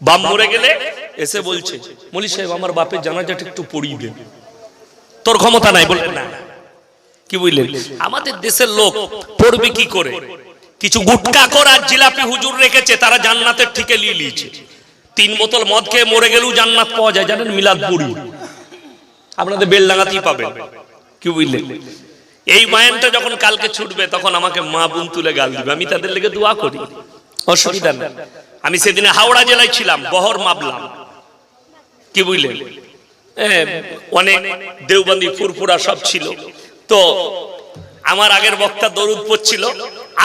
বাপ মরে গেলে এসে বলছে, মলি সাহেব, আমার বাপের জানাজাটা একটু পড়িয়ে দেন তোর ক্ষমতা নাই বললেন না। কি বুঝলেন? আমাদের দেশের লোক পড়বে কি করে? কিছু গুটকা কর জিলাপি হুজুর রেখেছে, তারা জান্নাতের ঠিকে নিয়ে নিয়েছে। তিন বোতল মদ খেয়ে মরে গেলেও জান্নাত পাওয়া যায়, জানেন মিলাদ পুরি আপনাদের বেলডাঙ্গাতেই পাবেন। কি বুঝলেন? এই মায়ানটা যখন কালকে ছুটবে, তখন আমাকে মা বোন তুলে গাল দিবে। আমি তাদের লেগে দোয়া করি। অসুবিধা নেই। আমি সেদিনে হাওড়া জেলায় ছিলাম, বহর মাবলাম। কি বুঝলেন অনেক দেওবন্দি, ফুরফুরা সব ছিল। তো আমার আগের বক্তা দরুদ পড়ছিল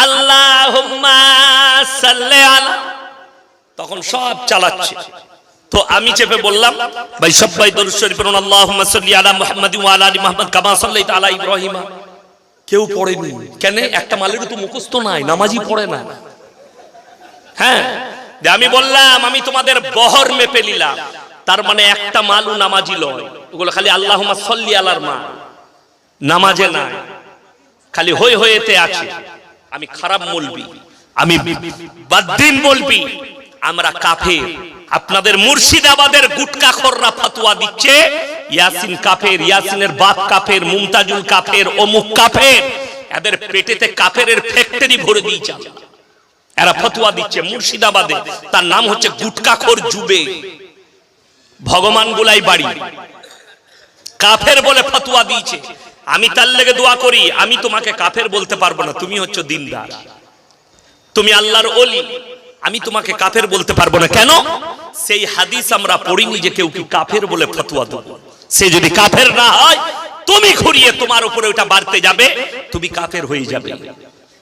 আল্লাহ তখন সব চালাচ্ছে। তো আমি চেপে বললাম, ভাই সবাই দরুদ শরীফ সাল্লি আলা মুহাম্মাদি আলা আলি মুহাম্মাদ, কামা সাল্লাইতা আলা ইব্রাহিমা। কেউ পড়েনি। কেন? একটা মালের তো মুখস্থ নাই নামাজি পড়ে না। হ্যাঁ আমি বললাম, আমি তোমাদের বহর মেপে নিলাম। তার মানে একটা মালু নামাজি লয়। ওগুলো খালি আল্লাহ সল্লি আলার মা। নামাজে নাই। খালি হই হয়েতে আছে। আমি খারাপ বলবি আমি বাদ্দিন বলবি, আমরা কাফে আপনাদের মুর্শিদাবাদের গুটকা খররা ফাতুয়া দিচ্ছে, ইয়াসিন কাফের, ইয়াসিনের বাপ কাফের, মুমতাজুল কাফের, অমুক কাফের। এদের পেটেতে কাফের ফ্যাক্টরি ভরে দিয়েছে। এরা ফতুয়া দিচ্ছে, মুর্শিদাবাদে। তার নাম হচ্ছে গুটকাখোর জুবে। ভগবান গুলাই বাড়ি। কাফের বলে ফতুয়া দিয়েছে। আমি তার লেগে দোয়া করি, আমি তোমাকে কাফের বলতে পারব না, তুমি হচ্ছে দিনদার। তুমি আল্লাহর অলি আমি তোমাকে কাফের বলতে পারব না। কেন? সেই হাদিস আমরা পড়িনি যে কেউ কি কাফের বলে ফতুয়া দেবো। সে যদি কাফের না হয়, তুমি ঘুরিয়ে তোমার উপরে ওটা বাড়তে যাবে, তুমি কাফের হয়ে যাবে।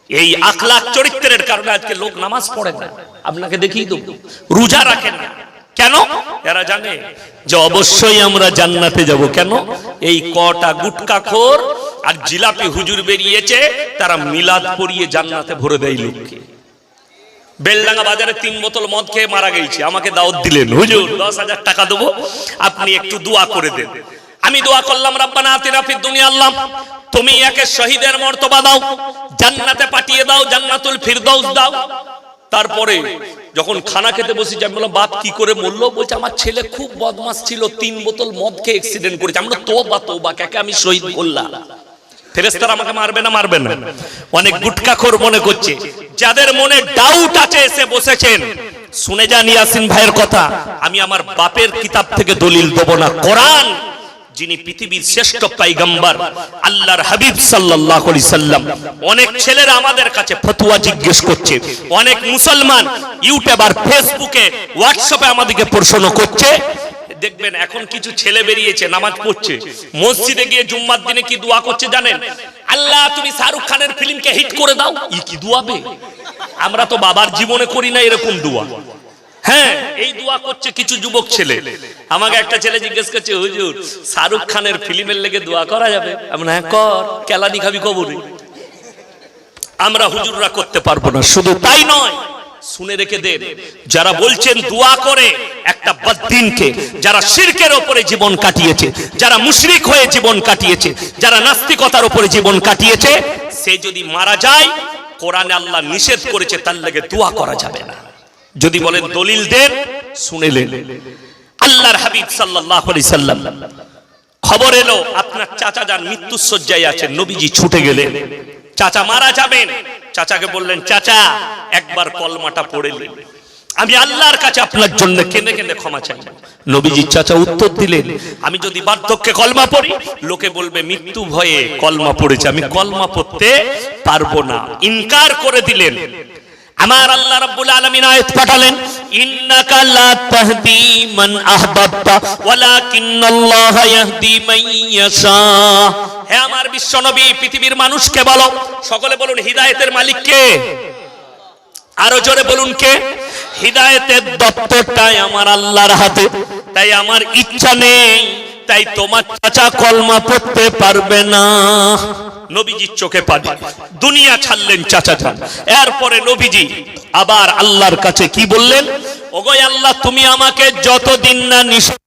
এই আখলাখ চরিত্রের কারণে আজকে লোক নামাজ পড়ে না। আপনাকে দেখিয়ে দেবো। রোজা রাখেন না। কেন? এরা জানে যে অবশ্যই আমরা জান্নাতে যাব। কেন? এই কটা গুটকা খোর আর জিলাপি হুজুর বেরিয়েছে, তারা মিলাদ পরিয়ে জান্নাতে ভরে দেয় লোককে। বেলডাঙ্গা বাজারে তিন বোতল মদ খেয়ে মারা গেছে। আমাকে দাওয়াত দিলেন, হুজুর, দশ হাজার টাকা দেবো। আপনি একটু দোয়া করে দেন। আমি দোয়া করলাম, রাব্বানা আতিনা ফিদ দুনিয়া আল্লাহ। তুমি একে শহীদের মর্তবা দাও, জান্নাতে পাঠিয়ে দাও, জান্নাতুল ফিরদৌস দাও। তারপরে যখন খানা খেতে বসেছি আমি বললাম, বাপ কি করে মরলো? বলছে, আমার ছেলে খুব বদমাস ছিল, তিন বোতল মদ খেয়ে অ্যাক্সিডেন্ট করেছে। আমরা তোবা তোবা, কাকে আমি শহীদ করলাম ফেরেস্তারা আমাকে মারবে না মারবে না। অনেক গুটকাখোর মনে করছে। যাদের মনে ডাউট আছে, এসে বসেছেন। শুনে যান ইয়াসিন ভাইয়ের কথা, আমি আমার বাপের কিতাব থেকে দলিল দেব না, কোরআন যিনি পৃথিবীর শ্রেষ্ঠ পাইগাম্বার, আল্লাহর হাবিব সাল্লাল্লাহু আলাইহি সাল্লাম। অনেক ছেলেরা আমাদের কাছে ফতোয়া জিজ্ঞেস করছে। অনেক মুসলমান ইউটিউব আর ফেসবুকে, হোয়াটসঅ্যাপে আমাদেরকে প্রশ্ন করছে। দেখবেন এখন কিছু ছেলে বেরিয়েছে, নামাজ পড়ছে। মসজিদে গিয়ে জুম্মার দিনে কি দোয়া করছে জানেন? আল্লাহ, তুমি শাহরুখ খানের ফিল্মকে হিট করে দাও। ই কি দোয়াবে আমরা তো বাবার জীবনে করি না এরকম দোয়া। হ্যাঁ এই দোয়া করছে কিছু যুবক ছেলে। আমাকে একটা ছেলে জিজ্ঞেস করছে, হুজুর, শাহরুখ খানের ফিল্মের লেগে দোয়া করা যাবে? আমরা হ্যাঁ কর, কেলানি খাবি কবরে। আমরা হুজুররা করতে পারব না, শুধু তাই নয়, শুনে রেখে দেন যারা বলছেন দোয়া করে, একটা বদ্দিনকে, যারা শিরকের ওপরে জীবন কাটিয়েছে, যারা মুশরিক হয়ে জীবন কাটিয়েছে, যারা নাস্তিকতার ওপরে জীবন কাটিয়েছে, সে যদি মারা যায়, কোরআনে আল্লাহ নিষেধ করেছে, তার লেগে দোয়া করা যাবে না। যদি বলেন দলিল দেন শুনেলেন। আল্লাহর হাবিব আলাইহি সাল্লাম খবর এলো, আপনার চাচা যান মৃত্যুর শয্যায় আছেন নবীজি ছুটে গেলেন। চাচা মারা যাবেন। চাচাকে বললেন, চাচা, একবার কলমাটা পড়েলেন আমি আল্লাহর কাছে আপনার জন্য কেঁদে কেঁদে ক্ষমা চাই। নবীজি চাচা উত্তর দিলেন, আমি যদি বার্ধক্যে কলমা পড়ি, লোকে বলবে, মৃত্যু ভয়ে কলমা পড়েছে, আমি কলমা পড়তে পারব না। ইনকার করে দিলেন। আমার আল্লাহ রাব্বুল আলামিন আয়াত পাঠালেন, ইন্নাকা লা তাহদি মান আহবাবতা, ওয়ালাকিন্নাল্লাহ ইয়াহদি মান ইয়াশা। হে আমার বিশ্বনবী, পৃথিবীর মানুষকে বলো, সকলে বলুন, হিদায়াতের মালিক কে? আরও জোরে বলুন, কে? হিদায়াতের দপ্তরটাই আমার আল্লাহর হাতে, তাই আমার ইচ্ছা নেই, তাই তোমার চাচা কলমা পড়তে পারবে না। নবীজির চোখে পানি। দুনিয়া ছাড়লেন চাচা যান এরপরে নবীজি আবার আল্লাহর কাছে কি বললেন? ওগয় আল্লাহ তুমি আমাকে যতদিন না নিষেধ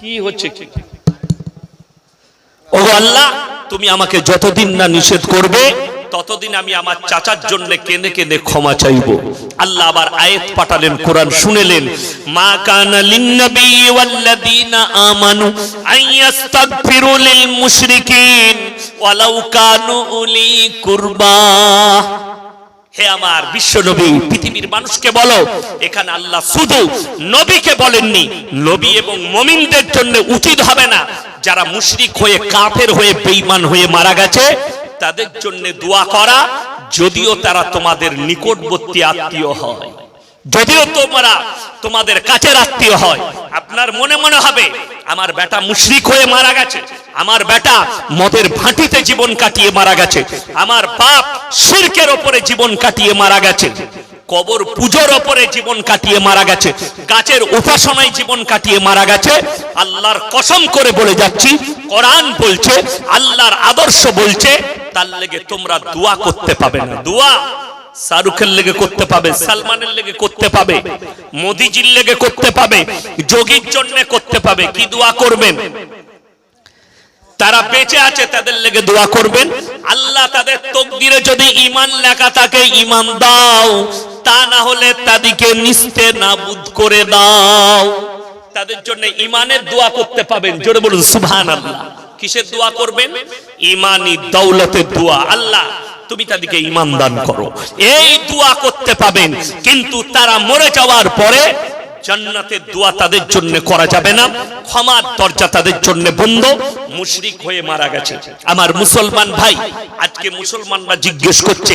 কি হচ্ছে কি? ও আল্লাহ তুমি আমাকে যতদিন না নিষেধ করবে ততদিন আমি আমার চাচার জন্য কেঁদে কেঁদে ক্ষমা চাইব। আল্লাহ আবার আয়াত পাঠালেন, কোরআন শুনেলেন। মা কানা লিন্নবী ওয়াল্লাযীনা আমানু আইয়াস্তাগফিরু লিল মুশরিকিন ওয়ালাউ কানু উলি কুরবা। হে আমার বিশ্ব নবী পৃথিবীর মানুষকে বলো, এখানে আল্লাহ শুধু নবীকে বলেননি, নবী এবং মমিনদের জন্য উচিত হবে না, যারা মুশরিক হয়ে কাফের হয়ে বেঈমান হয়ে মারা গেছে তাদের জন্য দোয়া করা, যদিও তারা তোমাদের নিকটবর্তী আত্মীয় হয়। যদিও তোমরা তোমাদের কাছের আত্মীয় হয়। আপনার মনে মনে হবে, আমার বেটা মুশরিক হয়ে মারা গেছে, আমার বেটা মদের ভাটিতে জীবন কাটিয়ে মারা গেছে, আমার বাপ শিরকের ওপরে জীবন কাটিয়ে মারা গেছে, কবর পুজোর ওপরে জীবন কাটিয়ে মারা গেছে, গাছের উপাসনায় জীবন কাটিয়ে মারা গেছে, আল্লাহর কসম করে বলে যাচ্ছি, কোরআন বলছে, আল্লাহর আদর্শ বলছে তার লেগে তোমরা দোয়া করতে পাবে না। দোয়া শাহরুখের লেগে করতে পাবে, সালমানের লেগে করতে পাবে, মোদিজির লেগে করতে পাবে, যোগীর জন্য করতে পাবে। কি দোয়া করবেন? তারা বেঁচে আছে, তাদের লেগে দোয়া করবেন। আল্লাহ তাদের তকদিরে যদি ইমান লেখা থাকে ইমান দাও। তা না হলে তাদেরকে নিস্তে নাবুদ করে দাও। তাদের জন্য ইমানের দোয়া করতে পাবেন। জোরে বলুন সুবহান আল্লাহ কিসের দোয়া করবেন? ইমানি দৌলতের দোয়া। আল্লাহ, তুমি তাদেরকে ইমান দান করো। এই দোয়া করতে পাবেন, কিন্তু তারা মরে যাওয়ার পরে জান্নাতের দোয়া তাদের জন্য করা যাবে না, ক্ষমার দরজা তাদের জন্য বন্ধ, মুশরিক হয়ে মারা গেছে। আমার মুসলমান ভাই, আজকে মুসলমানরা জিজ্ঞেস করছে,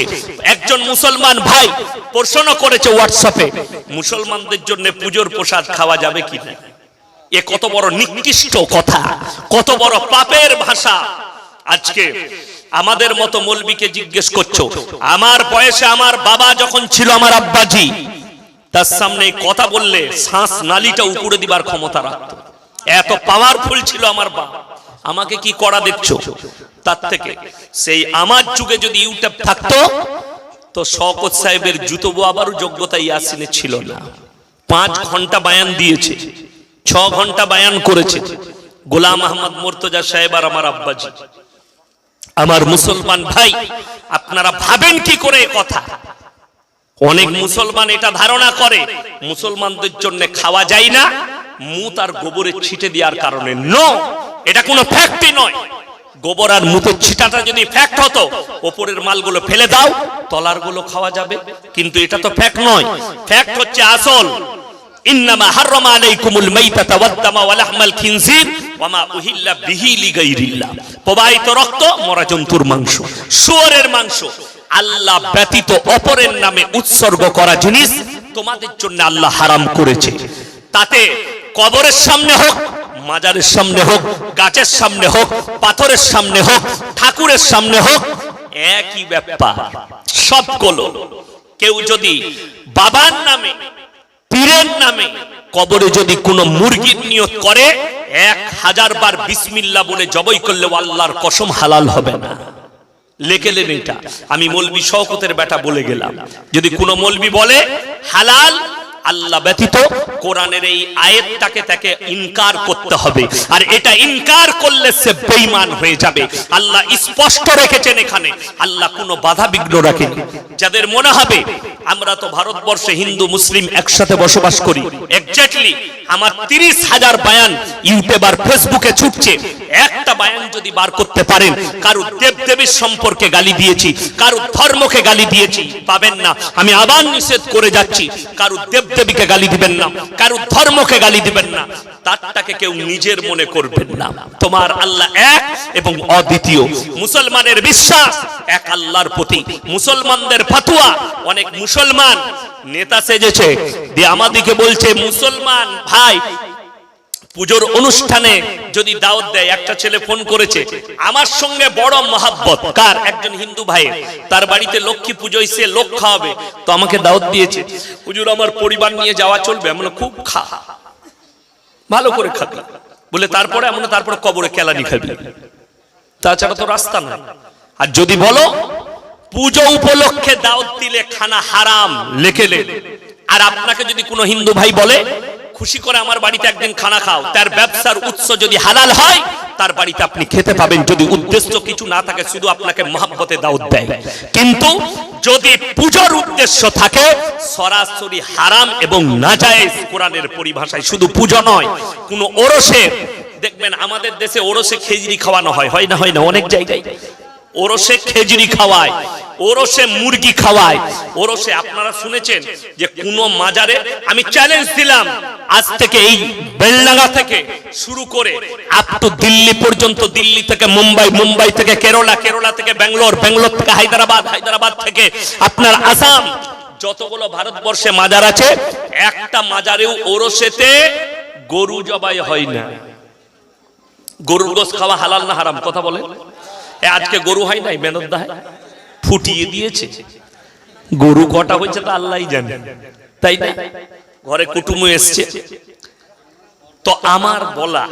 একজন মুসলমান ভাই প্রশ্ন করেছে হোয়াটসঅ্যাপে মুসলমানদের জন্য পুজোর প্রসাদ খাওয়া যাবে কি না? এ কত বড় নিকৃষ্ট কথা, কত বড় পাপের ভাষা। আজকে আমাদের মতো মলবিকে জিজ্ঞেস করছ। আমার বয়সে আমার বাবা যখন ছিল আমার আব্বাজি তার সামনে কথা বললে শ্বাস নালিটা উপরে দিবার ক্ষমতা রাখতো। এত পাওয়ারফুল ছিল আমার বাবা। আমাকে কি করা দেখছ? তার থেকে সেই আমার যুগে যদি ইউটিউব থাকতো তো শওকত সাহেবের জুতো বোয়াবারও যোগ্যতা ইয়াসিনে ছিল না। পাঁচ ঘণ্টা বায়ান দিয়েছে। ছ ঘণ্টা বায়ান করেছে। গোলাম আহমদ মোর্তজা সাহেব আর আমার আব্বাজি। আমার মুসলমান ভাই, আপনারা ভাবেন কি করে কথা? অনেক মুসলমান এটা ধারণা করে, মুসলমানদের জন্য খাওয়া যায় না, মুত আর গোবরে ছিটে দেওয়ার কারণে। নো এটা কোনো ফ্যাক্টই নয়। গোবর আর মুতের ছিটাটা যদি ফ্যাক্ট হতো, ওপরের মালগুলো ফেলে দাও তলারগুলো খাওয়া যাবে। কিন্তু এটা তো ফ্যাক্ট নয়। ফ্যাক্ট হচ্ছে আসল। ইন্নামা হাররামা আলাইকুমুল মাইতাতা ওয়াদ-দামা ওয়া লাহমাল খিনজির। ওয়া মা উহিল্লা বিহি লিগাইরিল্লাহ। প্রবাহিত রক্ত মরা জন্তুর মাংস। শুয়োরের মাংস। আল্লাহ ব্যতীত অপরের নামে উৎসর্গ করা জিনিস তোমাদের জন্য আল্লাহ হারাম করেছে। তাতে কবরের সামনে হোক, মাজারের সামনে হোক, গাছের সামনে হোক, পাথরের সামনে হোক, ঠাকুরের সামনে হোক, একই ব্যাপার। সবগুলো। কেউ যদি বাবার নামে, পীরের নামে কবরে যদি কোনো মুরগির নিয়ত করে, এক হাজার বার বিসমিল্লা বলে জবই করলে আল্লাহর কসম হালাল হবে না। লেখেলেন এটা আমি মলবি শওকতের বেটা বলে গেলাম। যদি কোনো মলবি বলে, হালাল আল্লাহ ব্যতীত কোরআনের এই আয়াতটাকে তাকে ইনকার করতে হবে। আর এটা ইনকার করলে সে বেঈমান হয়ে যাবে। আল্লাহ স্পষ্ট রেখেছেন এখানে। আল্লাহ কোনো বাধা বিঘ্ন রাখেনি। যাদের মনে হবে, আমরা তো ভারতবর্ষে হিন্দু, মুসলিম একসাথে বসবাস করি। এক্স্যাক্টলি আমার তিরিশ হাজার বায়ান ইউটিউব আর ফেসবুকে ছুটছে। একটা বায়ান যদি বার করতে পারেন কারু দেব দেবীর সম্পর্কে গালি দিয়েছি কারু ধর্মকে গালি দিয়েছি, পাবেন না। আমি আবার নিষেধ করে যাচ্ছি কারু দেব দেবীকে গালি দিবেন না, কারও ধর্মকে গালি দিবেন না, তারটাকে কেউ নিজের মনে করবেন না। তোমার আল্লাহ এক এবং অদ্বিতীয়। মুসলমানের বিশ্বাস এক আল্লাহর প্রতি। মুসলমানদের ফাতুয়া, অনেক মুসলমান নেতা সেজেছে। দিয়ে আমাদিকে বলছে, মুসলমান ভাই পুজোর অনুষ্ঠানে যদি দাওয়াত দেয়, একটা ছেলে ফোন করেছে, আমার সঙ্গে বড় মহাব্বত। কার? একজন হিন্দু ভাই তার বাড়িতে লক্ষ্মী পুজো সে লোক খাওয়াবে। তো আমাকে দাওয়াত দিয়েছে, হুজুর, আমার পরিবার নিয়ে যাওয়া চলবে আমরা খুব খা। ভালো করে খাবি। বলে, তারপরে? আমরা তারপরে কবরে কেলানি খাবি। তাছাড়া তো রাস্তা না আর যদি বলো, পুজো উপলক্ষে দাওয়াত দিলে খানা হারাম লেখেলে আর আপনাকে যদি কোনো হিন্দু ভাই বলে খুশি করে আমার বাড়িতে একদিন খানা খাও। তার ব্যবসার উৎস যদি হালাল হয়, তার বাড়িতে আপনি খেতে পাবেন। যদি উদ্দেশ্য কিছু না থাকে, শুধু আপনাকে মহাব্বতে দাওয়াত দেয়। কিন্তু যদি পূজার উদ্দেশ্য থাকে, সরাসরি হারাম এবং নাজায়েজ কোরআনের পরিভাষায় শুধু পূজা নয়, কোনো ওরসে, দেখবেন আমাদের দেশে ওরসে খেজড়ি খাওয়ানো হয়। হয় না হয় না, অনেক জায়গায় ওরসে খেজড়ি খাওয়ায়। ওরসে মুরগি খাওয়ায়। ওরসে আপনারা শুনেছেন যে কোন মাজারে আমি চ্যালেঞ্জ দিলাম। আজ থেকে এই বেলডাঙ্গা থেকে শুরু করে আপ টু দিল্লি পর্যন্ত, দিল্লি থেকে মুম্বাই মুম্বাই থেকে কেরলা কেরলা থেকে ব্যাঙ্গালোর ব্যাঙ্গালোর থেকে হায়দ্রাবাদ হায়দ্রাবাদ থেকে আপনার আসাম। যতগুলো ভারতবর্ষে মাজার আছে, একটা মাজারেও ওরসেতে গরু জবাই হয় না। গরুর গোস খাওয়া হালাল না হারাম? কথা বলে আজকে গরু হয় নাই? মেনত দা ফুটিয়ে দিয়েছে। গরু কটা হয়েছে তা আল্লাহ জানে। তাই না? ঘরে কুটুমু এসছে। তো আমার বলা,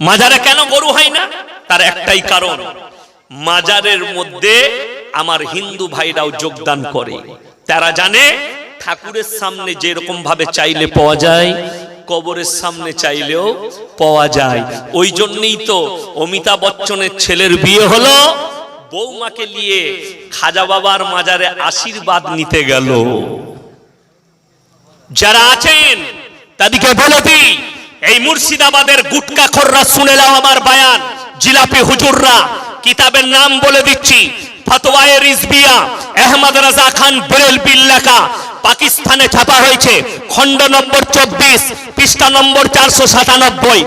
মাজারে কেন গরু হয় না? তার একটাই কারণ, মাজারের মধ্যে আমার হিন্দু ভাইরাও যোগদান করে। তারা জানে, ঠাকুরের সামনে যেরকম ভাবে চাইলে পাওয়া যায়, কবরের সামনে চাইলেও পাওয়া যায়। ওই জন্যই তো অমিতাভ বচ্চনের ছেলের বিয়ে হলো বৌমাকে নিয়ে খাজা বাবার মাজারে আশীর্বাদ নিতে গেল। যারা আছেন, তাদেরকে বলে দিই, এই মুর্শিদাবাদের গুটকা খররা শুনে নাও আমার বায়ান, জিলাপি হুজুররা। কিতাবের নাম বলে দিচ্ছি, ফতোয়ায়ে রিজবিয়া, আহমদ রাজা খান বেরেলবি লেখা পাকিস্তানে ছাপা হয়েছে, খণ্ড নম্বর চব্বিশ, পৃষ্ঠা নম্বর চারশো সাতানব্বই।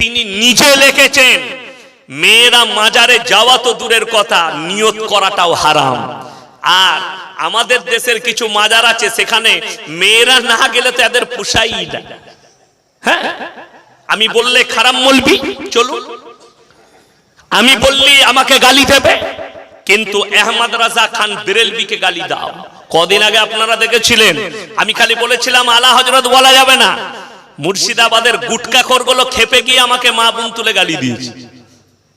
তিনি নিজে লিখেছেন। মেয়েরা মাজারে যাওয়া তো দূরের কথা, নিয়ত করাটাও হারাম। আর আমাদের দেশের কিছু মাজার আছে সেখানে মেয়েরা না গেলে তো এদের পোষাই না। হ্যাঁ? আমি বললে খারাপ বলবি? চলুন। আমি বললি আমাকে গালি দেবে, কিন্তু আহমদ রাজা খান বেরেলবিকে গালি দাও। কদিন আগে আপনারা দেখেছিলেন, আমি খালি বলেছিলাম, আলা হজরত বলা যাবে না। মুর্শিদাবাদের গুটকা গুলো খেপে গিয়ে আমাকে মা বোন তুলে গালি দিয়েছে।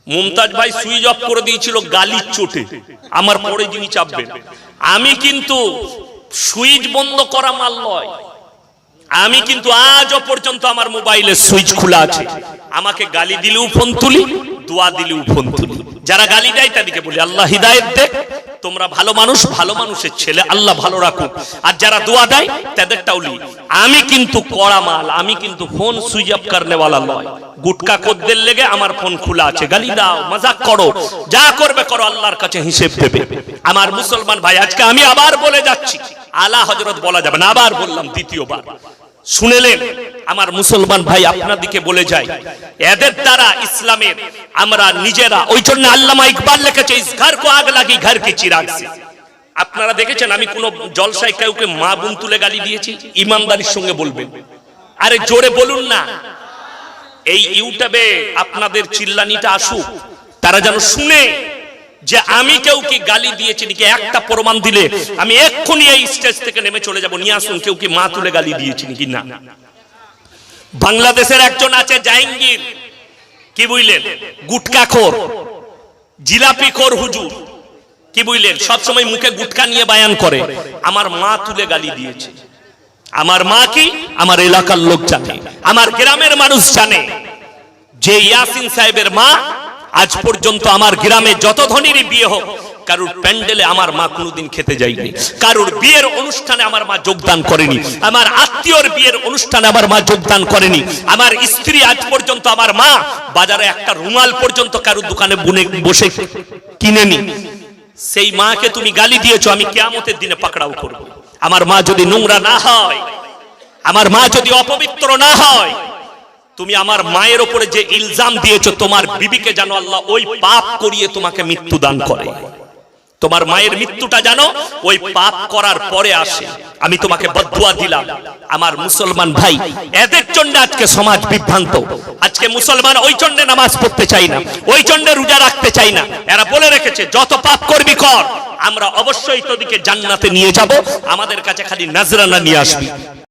মুমতাজ ভাই সুইচ অফ করে দিয়েছিল গালির চোটে। আমার পরে যিনি চাপবেন। আমি কিন্তু সুইচ বন্ধ করা মাল নয়। আমি কিন্তু আজও পর্যন্ত আমার মোবাইলে সুইচ খোলা আছে। আমাকে গালি দিলেও ফোন তুলি। দোয়া দিলেও ফোন তুলি যারা গালি দেয় তাদেরকে বলি, আল্লাহ হিদায়ত দেখ, তোমরা ভালো মানুষ, ভালো মানুষের ছেলে, আল্লাহ ভালো রাখুক। আর যারা দোয়া দেয়, তাদেরটাও লি আমি কিন্তু কড়া মাল, আমি কিন্তু ফোন সুইচ অফ করনেওয়ালা নয়। গুটকা কোদ্দের লেগে আমার ফোন খোলা আছে। গালি দাও, মজাক করো, যা করবে করো, আল্লাহর কাছে হিসেব দেবে। আমার মুসলমান ভাই, আজকে আমি আবার বলে যাচ্ছি। আলা হজরত বলা যাবে না, আবার বললাম দ্বিতীয়বার। শুনেলেন, আমার মুসলমান ভাই আপনাদিকে বলে যায়, এদের দ্বারা ইসলামের আমরা নিজেরা ওই জন্য আল্লামা ইকবাল লিখেছে, ইস ঘর কো আগ লাগি, ঘর কি চিরাগ সে। আপনারা দেখেছেন, আমি কোন জলসায় কাউকে মা বোন তুলে গালি দিয়েছি ইমানদারির সঙ্গে বলবেন। আরে জোরে বলুন না। এই ইউটিউবে আপনাদের চিল্লানিটা আসুক, তারা যেন শুনে যে আমি কেউ কি গালি দিয়েছি নাকি একটা প্রমাণ দিলে? আমি এক্ষুনি এই স্টেজ থেকে নেমে চলে যাব। নিয়ে আসুন, কেউ কি মা তুলে গালি দিয়েছি নাকি না? বাংলাদেশের একজন আছে জাহাঙ্গীর। কি বুঝলেন? গুটকাখোর জিলাপিখোর হুজুর। কি বুঝলেন? সবসময় মুখে গুটকা নিয়ে বায়ান করে। আমার মা তুলে গালি দিয়েছে। আমার মা কি? আমার এলাকার লোক জানে। আমার গ্রামের মানুষ জানে। যে ইয়াসিন সাহেবের মা আজ পর্যন্ত আমার গ্রামে যত ধনীরই বিয়ে হোক, কারুর প্যান্ডেলে আমার মা কোনোদিন খেতে যায়নি। কারুর বিয়ের অনুষ্ঠানে আমার মা যোগদান করেনি। আমার আত্মীয়র বিয়ের অনুষ্ঠানে আমার মা যোগদান করেনি। আমার স্ত্রী আজ পর্যন্ত আমার মা বাজারে একটা রুমাল পর্যন্ত কারুর দোকানে বুনে বসে কিনেনি। সেই মাকে তুমি গালি দিয়েছ, আমি কেয়ামতের দিনে পাকড়াও করব। আমার মা যদি নোংরা না হয়, আমার মা যদি অপবিত্র না হয় তুমি আমার মায়ের ওপরে যে ইলজাম দিয়েছ, তোমার বিবিকে জানো আল্লাহ ওই পাপ করিয়ে তোমাকে মৃত্যু দান করে। তোমার মায়ের মৃত্যুটা জানো ওই পাপ করার পরে আসে। আমি তোমাকে বদুয়া দিলাম। আমার মুসলমান ভাই, এদের জন্য আজকে সমাজ বিভ্রান্ত। আজকে মুসলমান ওই জন্য নামাজ পড়তে চাই না, ওই জন্য রোজা রাখতে চাই না। এরা বলে রেখেছে, যত পাপ করবি কর, আমরা অবশ্যই তোদিকে জান্নাতে নিয়ে যাব। আমাদের কাছে খালি নাজরানা নিয়ে আসবি।